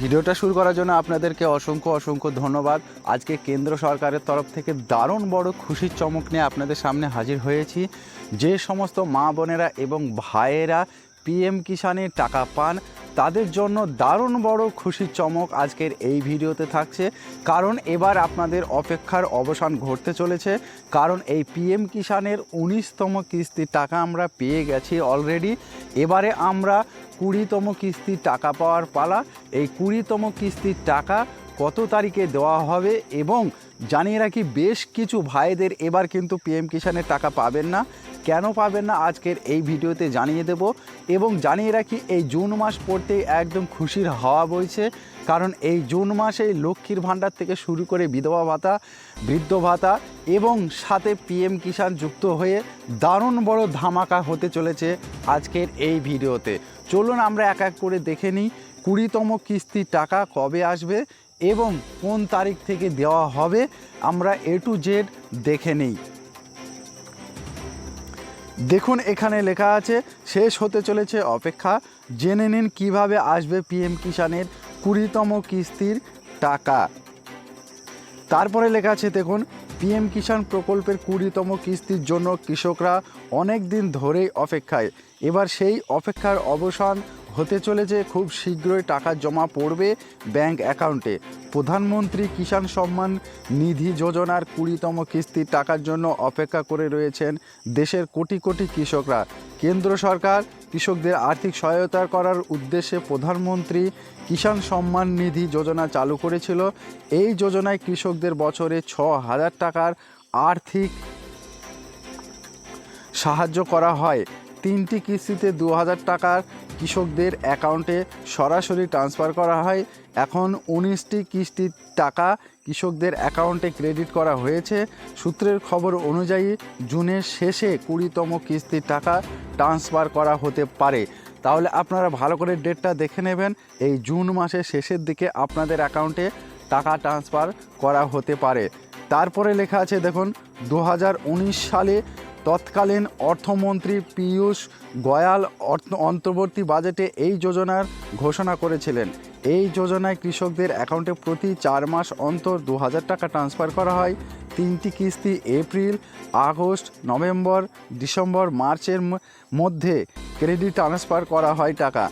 ভিডিওটা শুরু করার জন্য আপনাদেরকে অসংখ্য অসংখ্য ধন্যবাদ। আজকে কেন্দ্র সরকারের তরফ থেকে দারুণ বড় খুশির চমক নিয়ে আপনাদের সামনে হাজির হয়েছি। যে সমস্ত মা বোনেরা এবং ভাইয়েরা পিএম কিষানের টাকা পান, তাদের জন্য দারুণ বড় খুশির চমক আজকের এই ভিডিওতে থাকছে। কারণ এবার আপনাদের অপেক্ষার অবসান ঘটতে চলেছে। কারণ এই পিএম কিষানের উনিশতম কিস্তির টাকা আমরা পেয়ে গেছি অলরেডি। এবারে আমরা কুড়িতম কিস্তির টাকা পাওয়ার পালা। এই কুড়িতম কিস্তির টাকা কত তারিখে দেওয়া হবে এবং জানিয়ে রাখি বেশ কিছু ভাইদের এবার কিন্তু পিএম কিষানের টাকা পাবেন না। কেন পাবেন না? আজকের এই ভিডিওতে জানিয়ে দেব এবং জানিয়ে রাখি এই জুন মাস পড়তেই একদম খুশির হাওয়া বইছে। কারণ এই জুন মাসে লক্ষ্মীর ভাণ্ডার থেকে শুরু করে বিধবা ভাতা, বৃদ্ধ ভাতা এবং সাথে পিএম কিষাণ যুক্ত হয়ে দারুণ বড় ধামাকা হতে চলেছে আজকের এই ভিডিওতে। চলুন আমরা এক এক করে দেখে নিই। কুড়িতম কিস্তির টাকা কবে আসবে এবং কোন তারিখ থেকে দেওয়া হবে, আমরা এ টু জেড দেখে নিই। দেখুন, এখানে লেখা আছে, শেষ হতে চলেছে অপেক্ষা। জেনে নিন কীভাবে আসবে পিএম কিষানের কুড়িতম কিস্তির টাকা। তারপরে লেখা আছে, দেখুন, পিএম কিষাণ প্রকল্পের কুড়িতম কিস্তির জন্য কৃষকরা অনেক দিন ধরেই অপেক্ষায়। এবার সেই অপেক্ষার অবসান হতে চলেছে খুব শীঘ্রই টাকা জমা পড়বে ব্যাংক অ্যাকাউন্টে। প্রধানমন্ত্রী কিষাণ সম্মান নিধি যোজনার কুড়িতম কিস্তির টাকার জন্য অপেক্ষা করে রয়েছেন দেশের কোটি কোটি কৃষকরা। কেন্দ্র সরকার কৃষকদের আর্থিক সহায়তা করার উদ্দেশ্যে প্রধানমন্ত্রী কিষাণ সম্মান নিধি যোজনা চালু করেছিল। এই যোজনায় কৃষকদের বছরে ছ হাজার টাকার আর্থিক সাহায্য করা হয়। তিনটি কিস্তিতে দু হাজার টাকার কৃষকদের অ্যাকাউন্টে সরাসরি ট্রান্সফার করা হয়। এখন উনিশটি কিস্তির টাকা কৃষকদের অ্যাকাউন্টে ক্রেডিট করা হয়েছে। সূত্রের খবর অনুযায়ী, জুনের শেষে কুড়িতম কিস্তির টাকা ট্রান্সফার করা হতে পারে। তাহলে আপনারা ভালো করে ডেটটা দেখে নেবেন। এই জুন মাসের শেষের দিকে আপনাদের অ্যাকাউন্টে টাকা ট্রান্সফার করা হতে পারে। তারপরে লেখা আছে, দেখুন দু হাজার উনিশ সালে তৎকালীন অর্থমন্ত্রী পীয়ূষ গয়াল অন্তর্বর্তী বাজেটে এই যোজনার ঘোষণা করেছিলেন। এই যোজনায় কৃষকদের অ্যাকাউন্টে প্রতি চার মাস অন্তর দু হাজার টাকা ট্রান্সফার করা হয়। তিনটি কিস্তি এপ্রিল, আগস্ট, নভেম্বর, ডিসেম্বর, মার্চের মধ্যে ক্রেডিট ট্রান্সফার করা হয় টাকা।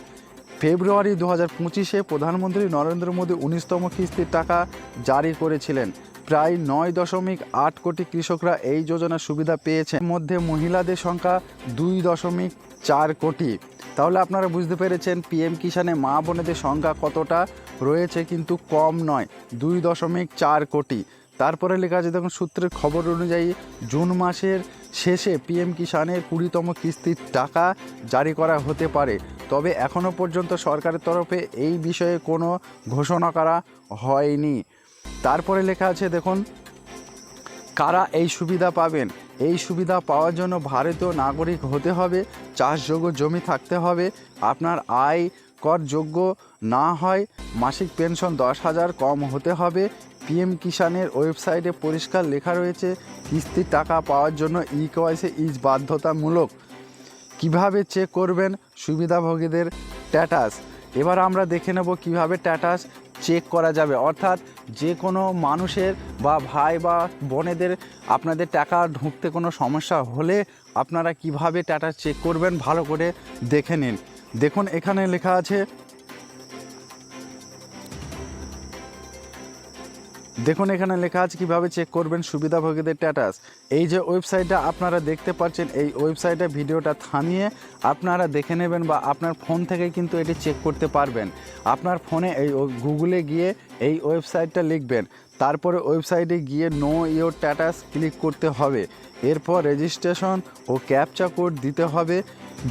ফেব্রুয়ারি দু হাজার পঁচিশে প্রধানমন্ত্রী নরেন্দ্র মোদী উনিশতম কিস্তির টাকা জারি করেছিলেন। প্রায় নয় দশমিক আট কোটি কৃষকরা এই যোজনার সুবিধা পেয়েছে মধ্যে মহিলাদের সংখ্যা দুই দশমিক চার কোটি। তাহলে আপনারা বুঝতে পেরেছেন, পিএম কিষানে মা বোনেদের সংখ্যা কতটা? রয়েছে কিন্তু কম নয়, দুই দশমিক চার কোটি। তারপরে লেখা আছে, দেখুন, সূত্রের খবর অনুযায়ী জুন মাসের শেষে পিএম কিষানের কুড়িতম কিস্তির টাকা জারি করা হতে পারে। তবে এখনও পর্যন্ত সরকারের তরফে এই বিষয়ে কোনো ঘোষণা করা হয়নি। তারপরে লেখা আছে, দেখুন, কারা এই সুবিধা পাবেন? এই সুবিধা পাওয়ার জন্য ভারতীয় নাগরিক হতে হবে, চাষযোগ্য জমি থাকতে হবে, আপনার আয় কর যোগ্য না হয়, মাসিক পেনশন দশ হাজার কম হতে হবে, পিএম কিষানের ওয়েবসাইটে পরিষ্কার লেখা রয়েছে, কিস্তির টাকা পাওয়ার জন্য ই কেওয়াইসি ইজ বাধ্যতামূলক। কীভাবে চেক করবেন? সুবিধাভোগীদের স্ট্যাটাস এবার আমরা দেখে নেব কীভাবে স্ট্যাটাস চেক করা যাবে। অর্থাৎ যে কোনো মানুষের বা ভাই বা বোনেদের আপনাদের টাকা ঢুকতে কোনো সমস্যা হলে আপনারা কীভাবে ট্যাটাস চেক করবেন ভালো করে দেখে নিন। দেখুন, এখানে লেখা আছে দেখুন, এখানে লেখা আছে কীভাবে চেক করবেন সুবিধাভোগীদের স্ট্যাটাস এই যে ওয়েবসাইটটা আপনারা দেখতে পাচ্ছেন, এই ওয়েবসাইটে ভিডিওটা থামিয়ে আপনারা দেখে নেবেন বা আপনার ফোন থেকে কিন্তু এটি চেক করতে পারবেন। আপনার ফোনে এই গুগলে গিয়ে এই ওয়েবসাইটটা লিখবেন। তারপরে ওয়েবসাইটে গিয়ে নো ইয়োর স্ট্যাটাস ক্লিক করতে হবে। এরপর রেজিস্ট্রেশন ও ক্যাপচা কোড দিতে হবে।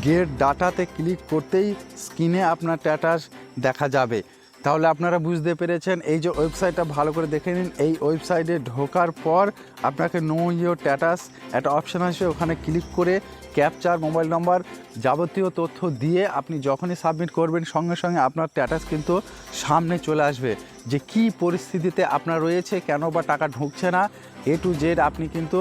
গেট ডাটাতে ক্লিক করতেই স্ক্রিনে আপনার স্ট্যাটাস দেখা যাবে। তাহলে আপনারা বুঝতে পেরেছেন, এই যে ওয়েবসাইটটা ভালো করে দেখে নিন। এই ওয়েবসাইটে ঢোকার পর আপনাকে নো ইও স্ট্যাটাস একটা অপশান আসবে ওখানে ক্লিক করে ক্যাপচার মোবাইল নম্বর যাবতীয় তথ্য দিয়ে আপনি যখনই সাবমিট করবেন, সঙ্গে সঙ্গে আপনার স্ট্যাটাস কিন্তু সামনে চলে আসবে। যে কি পরিস্থিতিতে আপনার রয়েছে, কেন বা টাকা ঢুকছে না এ টু জেড আপনি কিন্তু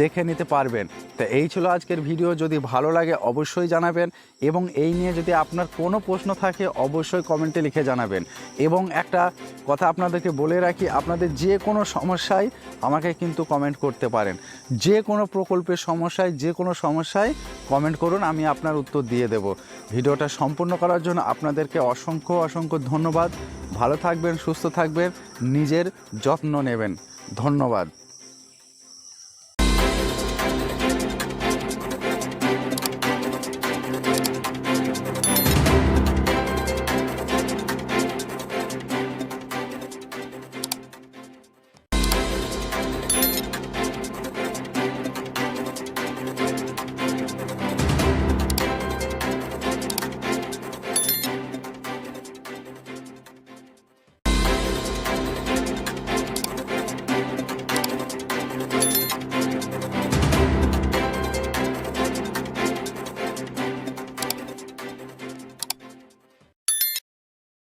দেখে নিতে পারবেন। তো এই ছিল আজকের ভিডিও, যদি ভালো লাগে অবশ্যই জানাবেন এবং এই নিয়ে যদি আপনার কোনো প্রশ্ন থাকে, অবশ্যই কমেন্টে লিখে জানাবেন। এবং একটা কথা আপনাদেরকে বলে রাখি, আপনাদের যে কোনো সমস্যায় আমাকে কিন্তু কমেন্ট করতে পারেন। যে কোনো প্রকল্পের সমস্যায়, যে কোনো সমস্যায় কমেন্ট করুন, আমি আপনার উত্তর দিয়ে দেব। ভিডিওটা সম্পূর্ণ করার জন্য আপনাদেরকে অসংখ্য অসংখ্য ধন্যবাদ। ভালো থাকবেন সুস্থ থাকবেন নিজের যত্ন নেবেন। ধন্যবাদ।